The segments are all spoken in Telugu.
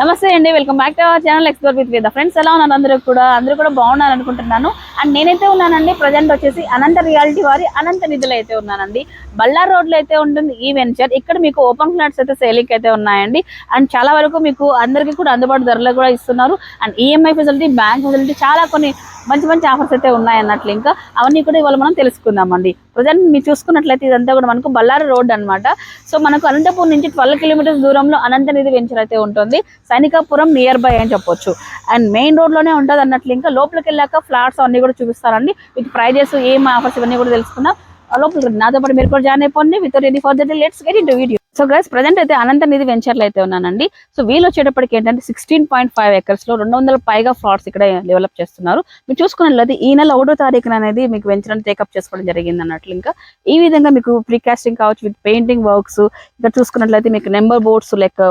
నమస్తే అండి welcome back to our channel explore with with friends ఎలా ఉన్నారు అందరూ కూడా? అందరూ కూడా బాగున్నారు అనుకుంటున్నాను. అండ్ నేనైతే ఉన్నానండి ప్రజెంట్ వచ్చేసి అనంత రియాలిటీ వారి అనంత నిధులు అయితే ఉన్నానండి. బళ్ళార్ రోడ్లో అయితే ఉంటుంది ఈ వెంచర్ ఇక్కడ మీకు ఓపెన్ ఫ్లాట్స్ అయితే సేలింగ్ అయితే ఉన్నాయండి. అండ్ చాలా వరకు మీకు అందరికీ కూడా అందుబాటు ధరలో కూడా ఇస్తున్నారు. And EMI facility bank facility చాలా కొన్ని మంచి మంచి ఆఫర్స్ అయితే ఉన్నాయి అన్నట్లు ఇంకా అవన్నీ కూడా ఇవాళ మనం తెలుసుకుందామండి. ప్రజెంట్ మీరు చూసుకున్నట్లయితే ఇదంతా కూడా మనకు బళ్ళారి రోడ్ అన్నమాట. సో మనకు అనంతపురం నుంచి ట్వెల్వ్ కిలోమీటర్స్ దూరంలో అనంతనిధి వెంచర్ అయితే ఉంటుంది. సైనికాపురం నియర్ బై అని చెప్పొచ్చు. అండ్ మెయిన్ రోడ్లోనే ఉంటుంది అన్నట్లు ఇంకా లోపలికి వెళ్ళాక ఫ్లాట్స్ అన్ని కూడా చూపిస్తారండి. మీకు ప్రైజెస్ ఏం ఆఫర్స్ ఇవన్నీ కూడా తెలుసుకుందాం. ఆ లోపలికి నాతో పాటు మీరు కూడా జాయిన్ అయిపోండి. With any further let's get into video so guys present అయితే అనంత నిధి వెంచర్లో అయితే ఉన్నానండి. సో వీళ్ళు వచ్చేటప్పటికి ఏంటంటే సిక్స్టీన్ పాయింట్ ఫైవ్ ఎకర్స్లో రెండు వందల పైగా ఫ్లాట్స్ ఇక్కడ డెవలప్ చేస్తున్నారు. మీరు చూసుకున్నట్లయితే ఈ నెల ఒకటో తారీఖున అనేది మీకు వెంచర్ టేకప్ చేసుకోవడం జరిగింది అన్నట్లు ఇంకా. ఈ విధంగా మీకు ప్రీకాస్టింగ్ కావచ్చు విత్ పెయింటింగ్ వర్క్స్ ఇక్కడ చూసుకున్నట్లయితే మీకు నెంబర్ బోర్డ్స్ లైక్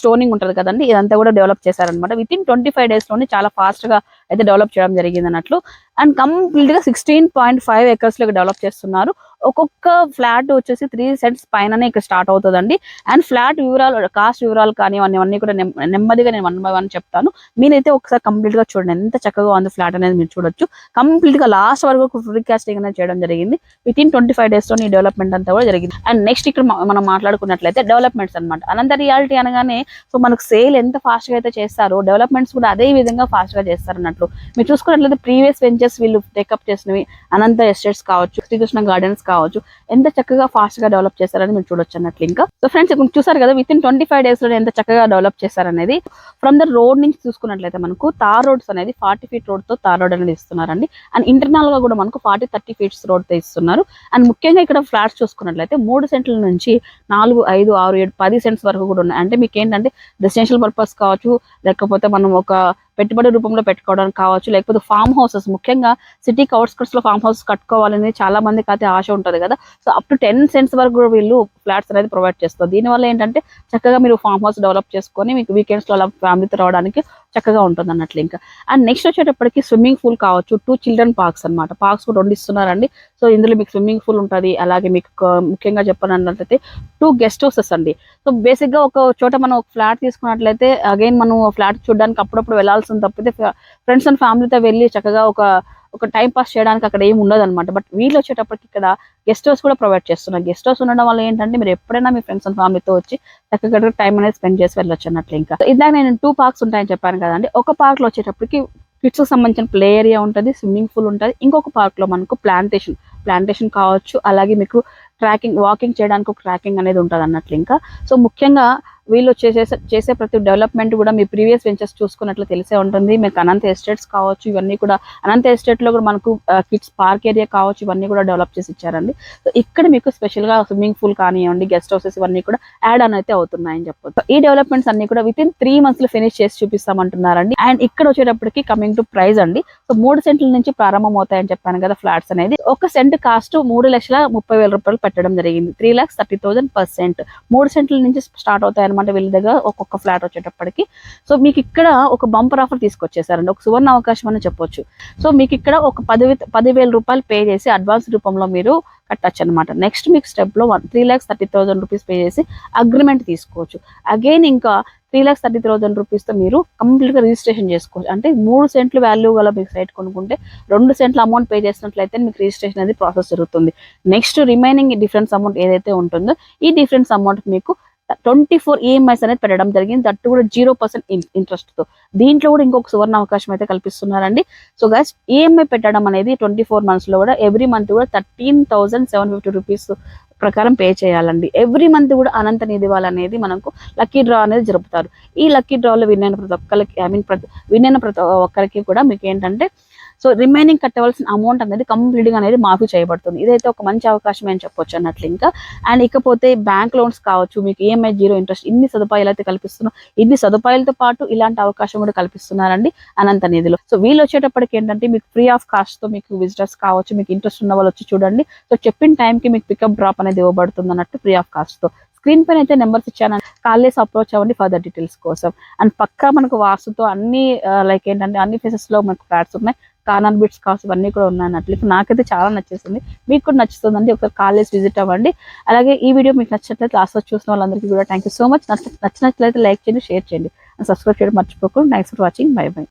స్టోనింగ్ ఉంటుంది కదండి ఇదంతా కూడా డెవలప్ చేశారనమాట విత్ ఇన్ ట్వంటీ ఫైవ్ డేస్లోనే చాలా ఫాస్ట్గా అయితే డెవలప్ చేయడం జరిగింది అన్నట్లు. అండ్ కంప్లీట్గా సిక్స్టీన్ పాయింట్ ఫైవ్ ఎకర్స్లో డెవలప్ చేస్తున్నారు. ఒక్కొక్క ఫ్లాట్ వచ్చేసి త్రీ సెంట్స్ పైననే ఇక్కడ స్టార్ట్ అవుతుందండి. అండ్ ఫ్లాట్ వివరాలు కాస్ట్ వివరాలు కానీ అవన్నీ అన్నీ కూడా నెమ్మదిగా నేను వన్ బై వన్ చెప్తాను. మీరైతే ఒకసారి కంప్లీట్గా చూడండి. ఎంత చక్కగా ఉంది ఫ్లాట్ అనేది మీరు చూడొచ్చు. కంప్లీట్గా లాస్ట్ వరకు ఫ్రీ కాస్టింగ్ అనేది చేయడం జరిగింది. విత్ ఇన్ ట్వంటీ ఫైవ్ డేస్లో ఈ డెవలప్మెంట్ అంతా కూడా జరిగింది. అండ్ నెక్స్ట్ ఇక్కడ మనం మాట్లాడుకున్నట్లయితే డెవలప్మెంట్స్ అన్నమాట. అనంత రియాలిటీ అనగానే సో మనకు సేల్ ఎంత ఫాస్ట్గా అయితే చేస్తారో డెవలప్మెంట్స్ కూడా అదే విధంగా ఫాస్ట్గా చేస్తారు అన్నట్లు మీరు చూసుకున్నట్లయితే ప్రీవియస్ వెంచర్స్ వీళ్ళు టేకప్ చేసినవి అనంత ఎస్టేట్స్ కావచ్చు శ్రీకృష్ణ గార్డెన్స్ కావచ్చు కావచ్చు ఎంత చక్కగా ఫాస్ట్గా డెవలప్ చేశారని మీరు చూడొచ్చు అన్నట్లు ఇంకా. సో ఫ్రెండ్స్ ఇప్పుడు చూసారు కదా విత్ ఇన్ ట్వంటీ ఫైవ్ డేస్లో ఎంత చక్కగా డెవలప్ చేశారనేది. ఫ్రమ్ ద రోడ్ నుంచి చూసుకున్నట్లయితే మనకు తార్ రోడ్స్ అనేది ఫార్టీ ఫీట్ రోడ్తో తార్ రోడ్ అనేది ఇస్తున్నారండి. అండ్ ఇంటర్నల్గా కూడా మనకు ఫార్టీ థర్టీ ఫీట్స్ రోడ్తో ఇస్తున్నారు. అండ్ ముఖ్యంగా ఇక్కడ ఫ్లాట్స్ చూసుకున్నట్లయితే మూడు సెంట్ల నుంచి నాలుగు ఐదు ఆరు ఏడు పది సెంట్స్ వరకు కూడా ఉన్నాయి. అంటే మీకు ఏంటంటే రెసిడెన్షియల్ పర్పస్ కావచ్చు లేకపోతే మనం ఒక పెట్టుబడి రూపంలో పెట్టుకోవడానికి కావచ్చు లేకపోతే ఫామ్ హౌసెస్ ముఖ్యంగా సిటీకి అవుట్స్కట్స్లో ఫామ్ హౌస్ కట్టుకోవాలని చాలా మందికి అయితే ఆశ ఉంటుంది కదా. So up to ten cents వరకు వీళ్ళు ఫ్లాట్స్ అనేది ప్రొవైడ్ చేస్తారు. దీనివల్ల ఏంటంటే చక్కగా మీరు ఫామ్ హౌస్ డెవలప్ చేసుకొని మీకు వీకెండ్స్లో అలా ఫ్యామిలీతో రావడానికి చక్కగా ఉంటుంది అన్నట్లు ఇంకా. అండ్ నెక్స్ట్ వచ్చేటప్పటికి స్విమ్మింగ్ పూల్ కావచ్చు టూ చిల్డ్రన్ పార్క్స్ అన్నమాట. పార్క్స్ కూడా రెండు ఇస్తున్నారండి. సో ఇందులో మీకు స్విమ్మింగ్ పూల్ ఉంటుంది. అలాగే మీకు ముఖ్యంగా చెప్పాలన్నట్లయితే టూ గెస్ట్ హౌసెస్ అండి. సో బేసిక్గా ఒక చోట మనం ఒక ఫ్లాట్ తీసుకున్నట్లయితే అగైన్ మనం ఫ్లాట్ చూడడానికి అప్పుడప్పుడు వెళ్ళాల్సింది తప్పితే ఫ్రెండ్స్ అండ్ ఫ్యామిలీతో వెళ్ళి చక్కగా ఒక ఒక టైం పాస్ చేయడానికి అక్కడ ఏమి ఉండదు అనమాట బట్ వీళ్ళు వచ్చేటప్పటికి ఇక్కడ గెస్ట్ హౌస్ కూడా ప్రొవైడ్ చేస్తున్నారు. గెస్ట్ హౌస్ ఉండడం వల్ల ఏంటంటే మీరు ఎప్పుడైనా మీ ఫ్రెండ్స్ అండ్ ఫ్యామిలీతో వచ్చి చక్కగా టైం అనేది స్పెండ్ చేసి వెళ్ళొచ్చు అన్నట్లు ఇంకా. ఇందాక నేను టూ పార్క్స్ ఉంటాయని చెప్పాను కదండి ఒక పార్క్లో వచ్చేటప్పటికి కిడ్స్కి సంబంధించిన ప్లే ఏరియా ఉంటుంది స్విమ్మింగ్ పూల్ ఉంటుంది. ఇంకొక పార్క్లో మనకు ప్లాంటేషన్ ప్లాంటేషన్ కావచ్చు. అలాగే మీకు ట్రాకింగ్ వాకింగ్ చేయడానికి ఒక ట్రాకింగ్ అనేది ఉంటుంది అన్నట్లు ఇంకా. సో ముఖ్యంగా వీళ్ళు చేసే చేసే ప్రతి డెవలప్మెంట్ కూడా మీ ప్రీవియస్ వెంచర్స్ చూసుకున్నట్లు తెలిసే ఉంటుంది. మీకు అనంత ఎస్టేట్స్ కావచ్చు ఇవన్నీ కూడా అనంత ఎస్టేట్లో కూడా మనకు కిడ్స్ పార్క్ ఏరియా కావచ్చు ఇవన్నీ కూడా డెవలప్ చేసి ఇచ్చారండి. సో ఇక్కడ మీకు స్పెషల్గా స్విమ్మింగ్ పూల్ కానివ్వండి గెస్ట్ హౌసెస్ ఇవన్నీ కూడా యాడ్ ఆన్ అయితే అవుతున్నాయని చెప్పొచ్చు. ఈ డెవలప్మెంట్స్ అన్ని కూడా విత్ ఇన్ త్రీ మంత్స్లో ఫినిష్ చేసి చూపిస్తామంటున్నారండి. అండ్ ఇక్కడ వచ్చేటప్పటికి కమింగ్ టు ప్రైస్ అండి. సో మూడు సెంట్ల నుంచి ప్రారంభం అవుతాయని చెప్పాను కదా ఫ్లాట్స్ అనేది. ఒక సెంట్ కాస్ట్ మూడు లక్షల ముప్పై వేల రూపాయలు పెట్టడం జరిగింది. Three lakhs thirty thousand per cent మూడు సెంట్ల నుంచి స్టార్ట్ అవుతాయని అనమాట వీళ్ళ దగ్గర ఒక్కొక్క ఫ్లాట్ వచ్చేటప్పటికి. సో మీకు ఇక్కడ ఒక బంపర్ ఆఫర్ తీసుకొచ్చేసారండి. ఒక సువర్ణ అవకాశం అని చెప్పొచ్చు. సో మీకు ఇక్కడ ఒక పది పదివేల రూపాయలు పే చేసి అడ్వాన్స్ రూపంలో మీరు కట్టచ్చు అనమాట నెక్స్ట్ మీకు స్టెప్లో one three lakhs thirty thousand rupees pay చేసి అగ్రిమెంట్ తీసుకోవచ్చు. అగైన్ ఇంకా త్రీ ల్యాక్స్ థర్టీ థౌసండ్ రూపీస్తో మీరు కంప్లీట్గా రిజిస్ట్రేషన్ చేసుకోవచ్చు. అంటే మూడు సెంట్లు వాల్యూ గల మీకు సైట్ కొనుక్కుంటే రెండు సెంట్ల అమౌంట్ పే చేసినట్లయితే మీకు రిజిస్ట్రేషన్ అనేది ప్రాసెస్ జరుగుతుంది. నెక్స్ట్ రిమైనింగ్ డిఫరెన్స్ అమౌంట్ ఏదైతే ఉంటుందో ఈ డిఫరెన్స్ అమౌంట్ మీకు ట్వంటీ ఫోర్ ఈఎంఐస్ అనేది పెట్టడం జరిగింది. దట్టు కూడా జీరో పర్సెంట్ ఇంట్రెస్ట్తో. దీంట్లో కూడా ఇంకొక సువర్ణ అవకాశం అయితే కల్పిస్తున్నారండి. సో గైస్ ఈఎంఐ పెట్టడం అనేది ట్వంటీ ఫోర్ మంత్స్లో కూడా ఎవ్రీ మంత్ కూడా thirteen thousand seven fifty rupees ప్రకారం పే చేయాలండి. ఎవ్రీ మంత్ కూడా అనంత నిధి అనేది మనకు లక్కీ డ్రా అనేది జరుపుతారు. ఈ లక్కీ డ్రాలో విన్ అయిన ప్రతి ఒక్కరికి ఐ మీన్ ప్రతి విన్ అయిన ప్రతి ఒక్కరికి కూడా మీకు ఏంటంటే సో రిమైనింగ్ కట్టవలసిన అమౌంట్ అనేది కంప్లీట్గా అనేది మాఫీ చేయబడుతుంది. ఇదైతే ఒక మంచి అవకాశం అని చెప్పొచ్చు అన్నట్లు ఇంకా. అండ్ ఇకపోతే బ్యాంక్ లోన్స్ కావచ్చు మీకు ఈఎంఐ జీరో ఇంట్రెస్ట్ ఇన్ని సదుపాయాలు అయితే కల్పిస్తున్నాం ఇన్ని సదుపాయాలతో పాటు ఇలాంటి అవకాశం కూడా కల్పిస్తున్నారండి అనంత నిధిలో. సో వీళ్ళు వచ్చేటప్పటికి ఏంటంటే మీకు ఫ్రీ ఆఫ్ కాస్ట్తో మీకు విజిటర్స్ కావచ్చు మీకు ఇంట్రెస్ట్ ఉన్న వాళ్ళు వచ్చి చూడండి. సో చెప్పిన టైంకి కి మీకు పికప్ డ్రాప్ అనేది ఇవ్వబడుతుంది అన్నట్టు ఫ్రీ ఆఫ్ కాస్ట్తో. స్క్రీన్ పైన అయితే నెంబర్స్ ఇచ్చాను. కాల్ చేసి అప్రోచ్ అవ్వండి ఫర్దర్ డీటెయిల్స్ కోసం. అండ్ పక్కా మనకు వాస్తుతో అన్ని uh, లైక్ ఏంటంటే అన్ని ఫేసెస్లో మనకు ఫ్లాట్స్ ఉన్నాయి. కార్నర్ బిట్స్ కాస్ ఇవన్నీ కూడా ఉన్నాయి అన్నట్లు ఇప్పుడు నాకైతే చాలా నచ్చేసింది. మీకు కూడా నచ్చుతుందండి. ఒకసారి కాలేజ్ విజిట్ అవ్వండి. అలాగే ఈ వీడియో మీకు నచ్చినట్లయితే లాస్ట్ చూసిన వాళ్ళందరికీ కూడా థ్యాంక్ యూ సో మచ్ నచ్చినట్లయితే లైక్ చేయండి షేర్ చేయండి. సబ్స్క్రైబ్ చేయడం మర్చిపోకుండా. Thanks for watching bye bye